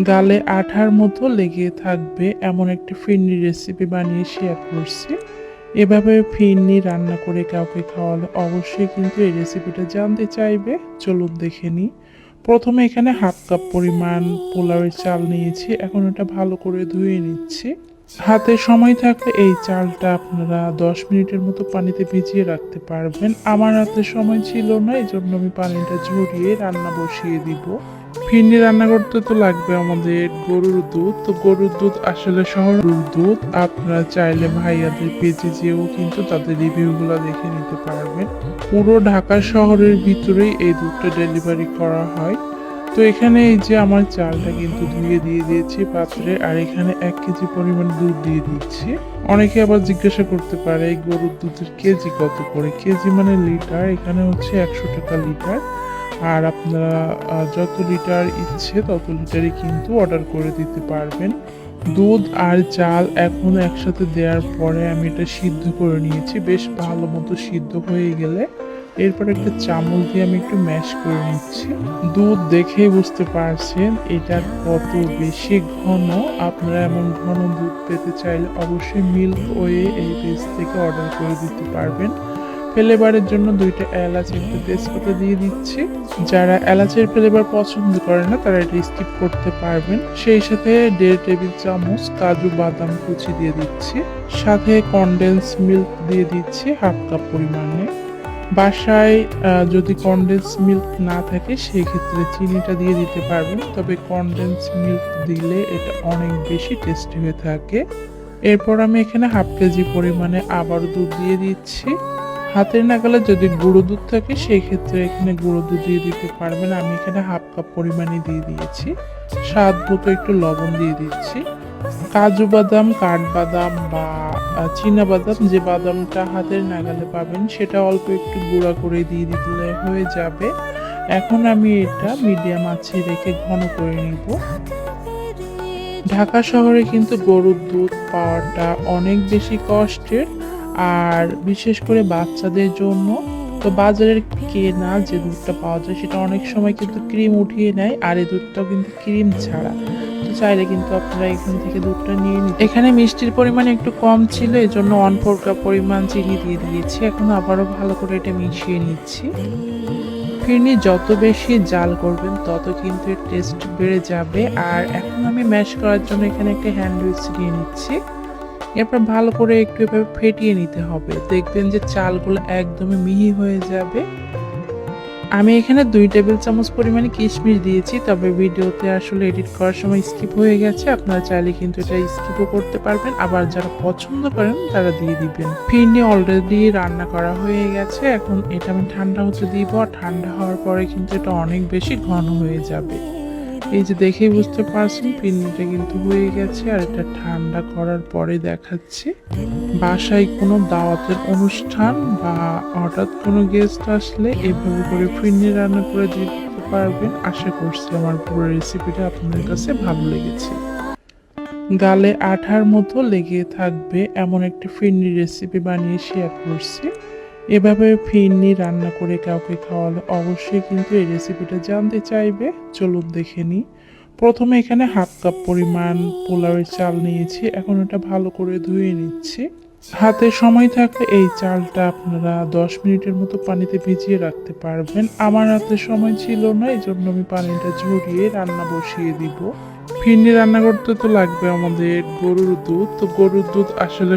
গালে আঠার মতো লেগে থাকবে এমন একটি ফিরনি রেসিপি বানিয়ে শেয়ার করছি। এভাবে ফিরনি রান্না করে কাউকে খাওয়ালে অবশ্যই কিন্তু এই রেসিপিটা জানতে চাইবে। চলুন দেখে নিই। প্রথমে এখানে হাফ কাপ পরিমাণ পোলাওয়ের চাল নিয়েছি। এখন এটা ভালো করে ধুয়ে নিচ্ছি। হাতে সময় থাকলে এই চালটা আপনারা দশ মিনিটের মতো পানিতে ভিজিয়ে রাখতে পারবেন। আমার হাতে সময় ছিল না এই জন্য আমি পানিটা ঝরিয়ে রান্না বসিয়ে দিব। ফিরনি রান্না করতে তো লাগবে আমাদের গরুর দুধ। তো গরুর দুধ আসলে শহরের দুধ। আপনারা চাইলে ভাইয়াদের পেজে যেও কিন্তু তাদের রিভিউগুলো দেখে নিতে পারবেন। পুরো ঢাকা শহরের ভিতরেই এই দুধটা ডেলিভারি করা হয়। তো এখানে এই যে আমার চালটা কিন্তু ধুয়ে দিয়ে দিয়েছি পাত্রে, আর এখানে এক কেজি পরিমাণ দুধ দিয়ে দিচ্ছি। অনেকে আবার জিজ্ঞাসা করতে পারে গরুর দুধের কেজি কত করে? কেজি মানে লিটার, এখানে হচ্ছে একশো টাকা লিটার। আর আপনারা যত লিটার ইচ্ছে তত লিটারই কিন্তু অর্ডার করে দিতে পারবেন। দুধ আর চাল এখন একসাথে দেওয়ার পরে আমি এটা সিদ্ধ করে নিয়েছি। বেশ ভালো মতো সিদ্ধ হয়ে গেলে এরপর একটা চামচ দিয়ে আমি একটু ম্যাশ করে নিচ্ছি। দুধ দেখেই বুঝতে পারছেন এটা কত বেশি ঘন। আপনারা এমন ঘন দুধ পেতে চাইলে অবশ্যই মিল্ক ওয়ে এই পেজ থেকে অর্ডার করে দিতে পারবেন। ফ্লেভারের জন্য দুইটা এলাচ একটু তেজপাতা দিয়ে দিচ্ছি। যারা এলাচের ফ্লেভার পছন্দ করে না, তারা এটা স্কিপ করতে পারবেন। সেই সাথে দেড় টেবিল চামচ কাজু বাদাম কুচি দিয়ে দিচ্ছি। সাথে কনডেন্স মিল্ক দিয়ে দিচ্ছি হাফ কাপ পরিমাণে। বাসায় যদি কনডেন্স মিল্ক না থাকে সেই ক্ষেত্রে চিনিটা দিয়ে দিতে পারবেন। তবে কনডেন্স মিল্ক দিলে এটা অনেক বেশি টেস্টি হয়ে থাকে। এরপর আমি এখানে হাফ কেজি পরিমাণে আবার দুধ দিয়ে দিচ্ছি। হাতের নাগালে যদি গুঁড়ো দুধ থাকে, সেই ক্ষেত্রে এখানে গুঁড়ো দুধ দিয়ে দিতে পারবেন। আমি এখানে হাফ কাপ পরিমাণে দিয়ে দিয়েছি। স্বাদ মতো একটু লবণ দিয়ে দিচ্ছি। কাজু বাদাম, কাঠবাদাম বা চীনা বাদাম, যে বাদামটা হাতের নাগালে পাবেন, সেটা অল্প একটু গুঁড়া করে দিয়ে দিলে হয়ে যাবে। এখন আমি এটা মিডিয়াম আছে রেখে ঘন করে নিব। ঢাকা শহরে কিন্তু গরুর দুধ পাওয়াটা অনেক বেশি কষ্টের। আর বিশেষ করে বাচ্চাদের জন্য তো বাজারের কেনা যে দুধটা পাওয়া যায়, সেটা অনেক সময় কিন্তু ক্রিম উঠিয়ে নেয় আর এই দুধটাও কিন্তু ক্রিম ছাড়া। তো চাইলে কিন্তু আপনারা এখান থেকে দুধটা নিয়ে নিন এখানে মিষ্টির পরিমাণ একটু কম ছিল এই জন্য অন ফোর কাপ পরিমাণ চিনি দিয়ে দিয়েছি। এখন আবারও ভালো করে এটা মিশিয়ে নিচ্ছি। ফিরনি যত বেশি জাল করবেন, তত কিন্তু এর টেস্ট বেড়ে যাবে। আর এখন আমি ম্যাশ করার জন্য এখানে একটা হ্যান্ড উইচ দিয়ে নিচ্ছি। এরপর ভালো করে একটু এভাবে ফেটিয়ে নিতে হবে। দেখবেন যে চালগুলো একদমই মিহি হয়ে যাবে। আমি এখানে দুই টেবিল চামচ পরিমাণে কিশমিশ দিয়েছি, তবে ভিডিওতে আসলে এডিট করার সময় স্কিপ হয়ে গেছে। আপনারা চাইলে কিন্তু এটা স্কিপও করতে পারবেন। আবার যারা পছন্দ করেন, তারা দিয়ে দিবেন। ফিরনি অলরেডি রান্না করা হয়ে গেছে। এখন এটা আমি ঠান্ডা হতে দিব। ঠান্ডা হওয়ার পরে কিন্তু এটা অনেক বেশি ঘন হয়ে যাবে। এই যে দেখেই বুঝতে পারছেন, পিন্নিটা কিন্তু হয়ে গেছে আর এটা ঠান্ডা করার পরে দেখাচ্ছি। বাসায় কোনো দাওয়াতের অনুষ্ঠান বা হঠাৎ কোনো গেস্ট আসলে এভাবে করে ফিরনি রান্না করে দিতে পারবেন। আশা করছি আমার পুরো রেসিপিটা আপনাদের কাছে ভালো লেগেছে। গালে আঠার মতো লেগে থাকবে এমন একটি ফিরনি রেসিপি বানিয়ে শেয়ার করছি। এভাবে ফিরনি রান্না করে কাউকে খাওয়ালে অবশ্যই, কিন্তু এই রেসিপিটা জানতে চাইবে? চলুন দেখে নিই প্রথমে এখানে হাফ কাপ পরিমাণ পোলাওয়ের চাল নিয়েছি, এখন এটা ভালো করে ধুয়ে নিচ্ছি। হাতে সময় থাকলে এই চালটা আপনারা দশ মিনিটের মতো পানিতে ভিজিয়ে রাখতে পারবেন। আমার হাতে সময় ছিল না এই জন্য আমি পানিটা ঝরিয়ে রান্না বসিয়ে দিব। ফিরনি রান্না করতে তো লাগবে আমাদের গরুর দুধ, তো গরুর দুধ আসলে